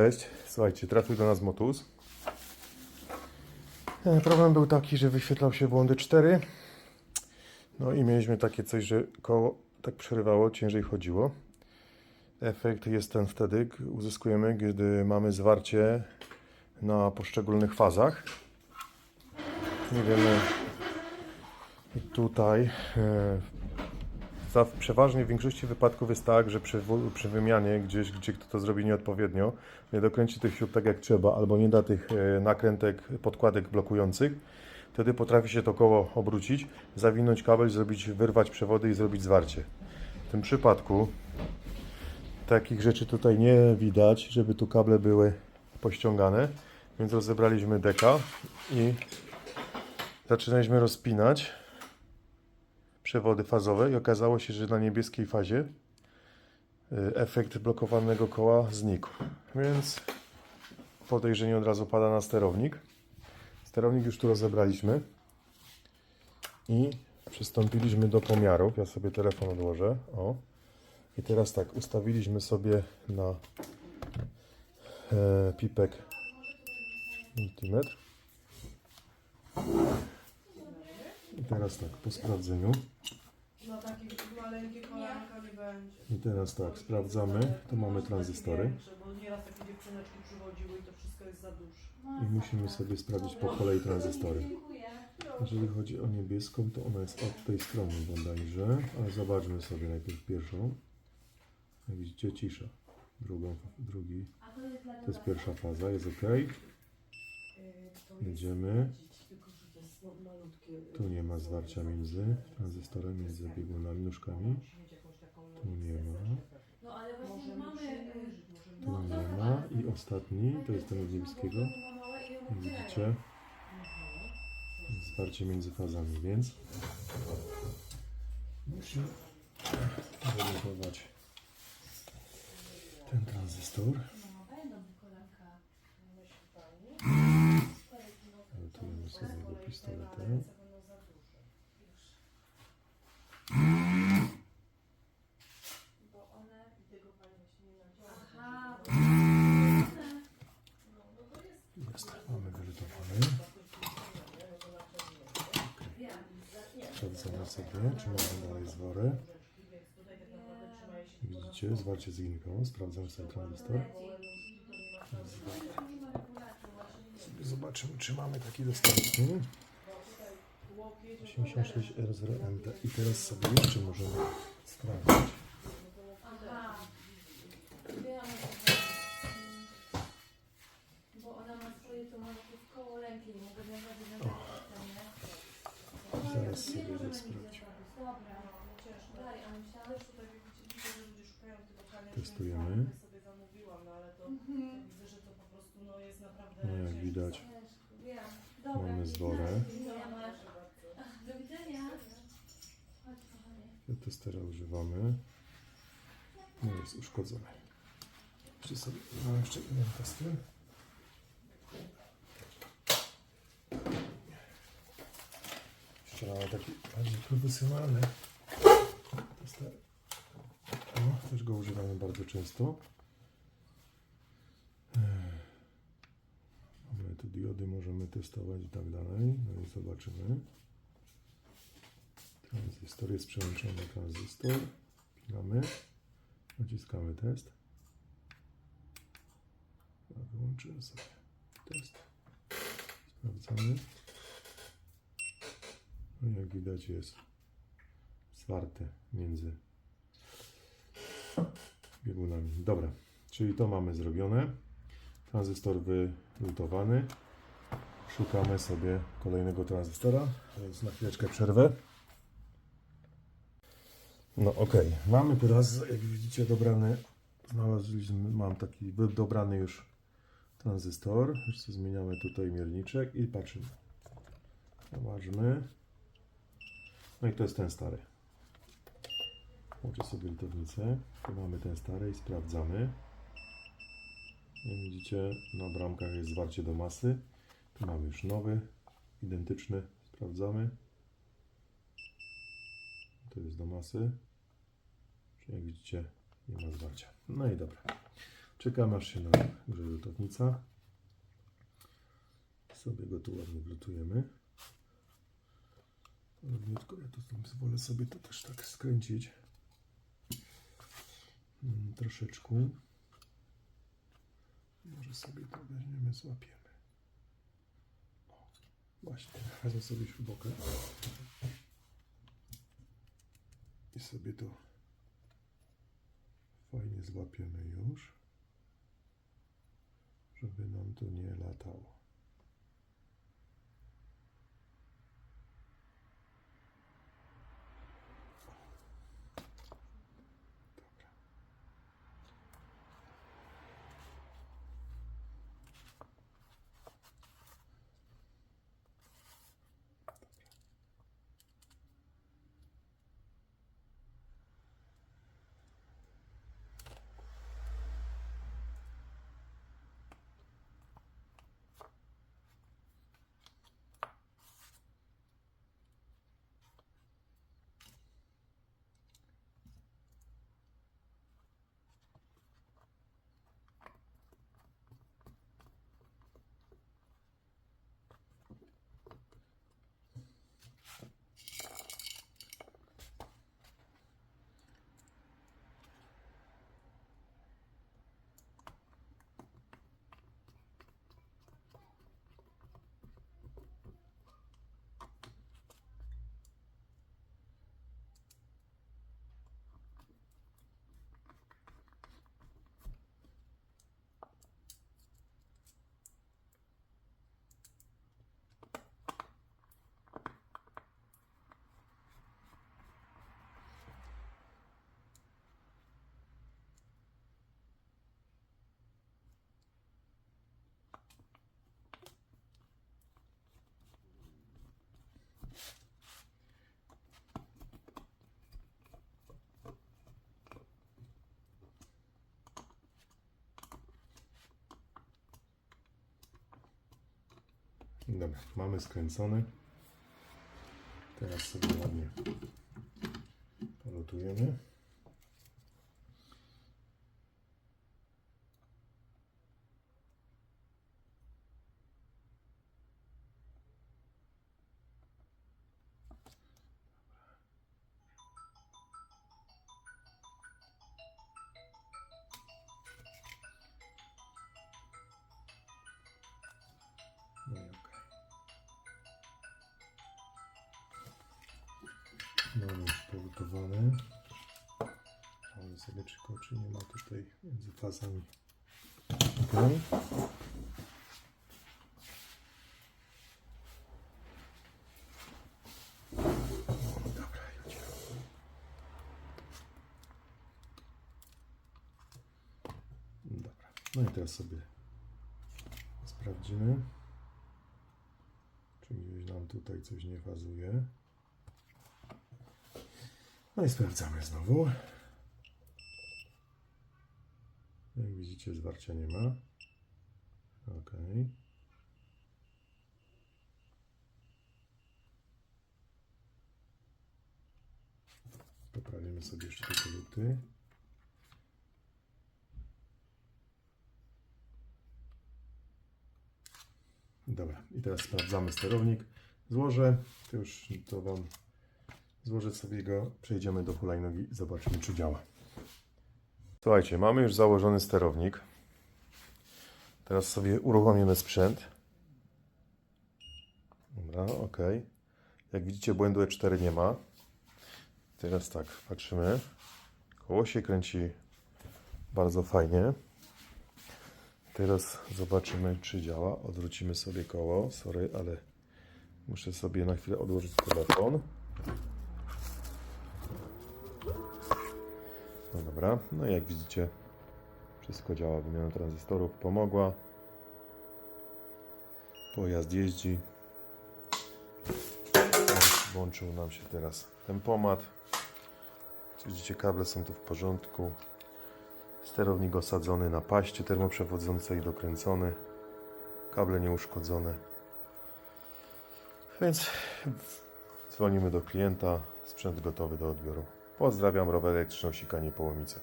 Cześć, słuchajcie, trafił do nas Motus. E, Problem był taki, że wyświetlał się błądy 4. No i mieliśmy takie coś, że koło tak przerywało, ciężej chodziło. Efekt jest ten wtedy, uzyskujemy, gdy mamy zwarcie na poszczególnych fazach. Nie wiemy. Tutaj e, za, przeważnie w większości wypadków jest tak, że przy, przy wymianie gdzieś, gdzie kto to zrobi nieodpowiednio, nie dokręci tych śrub tak jak trzeba, albo nie da tych e, nakrętek, podkładek blokujących, wtedy potrafi się to koło obrócić, zawinąć kabel, zrobić, wyrwać przewody i zrobić zwarcie. W tym przypadku takich rzeczy tutaj nie widać, żeby tu kable były pościągane, więc rozebraliśmy deka i zaczynaliśmy rozpinać przewody fazowe i okazało się, że na niebieskiej fazie y, efekt blokowanego koła znikł. Więc podejrzenie od razu pada na sterownik. Sterownik już tu rozebraliśmy i przystąpiliśmy do pomiarów. Ja sobie telefon odłożę. O. I teraz tak, ustawiliśmy sobie na e, pipek multimetr. I teraz tak, po sprawdzeniu. Maleńkie kolanka nie będzie. I teraz tak, sprawdzamy. Tu mamy tranzystory. Większe, Bo nieraz takie dziewczyneczki przychodziły i to wszystko jest za duże. I musimy sobie sprawdzić po kolei tranzystory. Jeżeli chodzi o niebieską, to ona jest od tej strony bodajże, ale zobaczmy sobie najpierw pierwszą. Jak widzicie, cisza. Drugą, drugi, to jest pierwsza faza, jest ok. Jest Jedziemy. Tu nie ma zwarcia między tranzystorem, między biegunami, nóżkami. Tu nie ma. No ale właśnie Możemy mamy... przymierzyć, możemy Tu No, nie ma. I ostatni, to jest ten od niebieskiego. Widzicie, zwarcie między fazami, więc musimy wylutować ten tranzystor. No? Lutujemy sobie pistoletem. jest mamy wylutowany. Sprawdzamy sobie, czy mamy dalej zwory. Widzicie, zwarcie z linką. Sprawdzamy sobie tranzystor. Właśnie. Zobaczymy, czy mamy taki dostępny. łokieć. 86 R0MT. I teraz sobie jeszcze możemy sprawdzić. Zaraz sobie to kania. Testujemy. zamówiłam, no jak widać. Mamy kochanie. Testera używamy. No jest uszkodzony. Jeszcze sobie mam jeszcze jeden tester. Jeszcze mamy taki bardziej profesjonalny tester. Też go używamy bardzo często. Tu diody, możemy testować i tak dalej. No i zobaczymy. Tranzystor jest przełączony na tranzystor. Pinamy. Naciskamy test. Wyłączymy sobie test. Sprawdzamy. No jak widać jest zwarte między biegunami. Dobra, czyli to mamy zrobione. Tranzystor wylutowany. Szukamy sobie kolejnego tranzystora, więc na chwileczkę przerwę. No okej, mamy teraz, jak widzicie, dobrany, znaleźliśmy, mam taki dobrany już tranzystor. Zmieniamy tutaj mierniczek i patrzymy. Zobaczmy. No i to jest ten stary. Włączę sobie lutownicę. Tu mamy ten stary i sprawdzamy. Jak widzicie, na bramkach jest zwarcie do masy. Tu mamy już nowy, identyczny. Sprawdzamy. To jest do masy. Czyli jak widzicie, nie ma zwarcia. No i dobra. Czekam aż się nagrze lutownica. Sobie go tu ładnie wlutujemy. Równiutko, ja tu pozwolę sobie to też tak skręcić. Mm, troszeczkę. Może sobie to weźmiemy, złapiemy. O, właśnie, wezmę sobie śrubokę. I sobie to fajnie złapiemy już, żeby nam to nie latało. Dobra, mamy skręcony. Teraz sobie ładnie polutujemy. Polutowane. Mamy sobie czy nie ma tutaj między fazami. Okay. No i teraz sobie sprawdzimy. Czy gdzieś nam tutaj coś nie fazuje. No i sprawdzamy znowu. Jak widzicie, zwarcia nie ma. Ok. Poprawimy sobie jeszcze te koluty. Dobra, i teraz sprawdzamy sterownik. Złożę, to już to Wam złożę sobie go, przejdziemy do hulajnogi, zobaczymy czy działa. Słuchajcie, mamy już założony sterownik. Teraz sobie uruchomimy sprzęt. Dobra, ok. Jak widzicie błędu E4 nie ma. Teraz tak, patrzymy. Koło się kręci bardzo fajnie. Teraz zobaczymy, czy działa. Odwrócimy sobie koło. Sorry, ale muszę sobie na chwilę odłożyć telefon. No dobra, no jak widzicie, wszystko działa. Wymiana tranzystorów pomogła. Pojazd jeździ. Włączył nam się teraz tempomat. Widzicie, kable są tu w porządku. Sterownik osadzony na paście termoprzewodzącej, dokręcony. Kable nieuszkodzone. Więc dzwonimy do klienta. Sprzęt gotowy do odbioru. Pozdrawiam, rower elektryczny Sikanie Połomice.